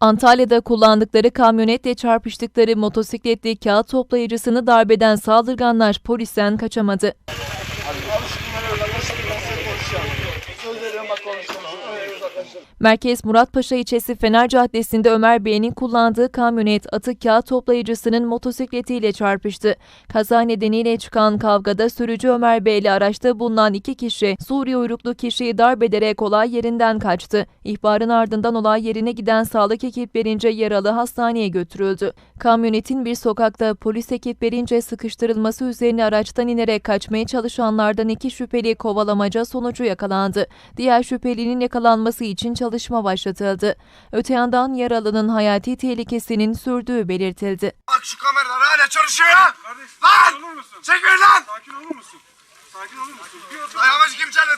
Antalya'da kullandıkları kamyonetle çarpıştıkları motosikletli kağıt toplayıcısını darbeden saldırganlar polisten kaçamadı. Söz veriyorum Merkez Muratpaşa ilçesi Fener Caddesi'nde Ömer Bey'in kullandığı kamyonet atık kağıt toplayıcısının motosikletiyle çarpıştı. Kaza nedeniyle çıkan kavgada sürücü Ömer Bey ile araçta bulunan iki kişi Suriye uyruklu kişiyi darp ederek olay yerinden kaçtı. İhbarın ardından olay yerine giden sağlık ekiplerince yaralı hastaneye götürüldü. Kamyonetin bir sokakta polis ekiplerince sıkıştırılması üzerine araçtan inerek kaçmaya çalışanlardan iki şüpheli kovalamaca sonucu yakalandı. Diğer şüphelinin yakalanması için çalışma başlatıldı. Öte yandan yaralının hayati tehlikesinin sürdüğü belirtildi. Bak şu kameralar hala çalışıyor ya. Kardeş Lan! sakin olur musun? Çekmeyin lan. Sakin olur musun? Sakin olur musun? Ayağıma kim tıkla.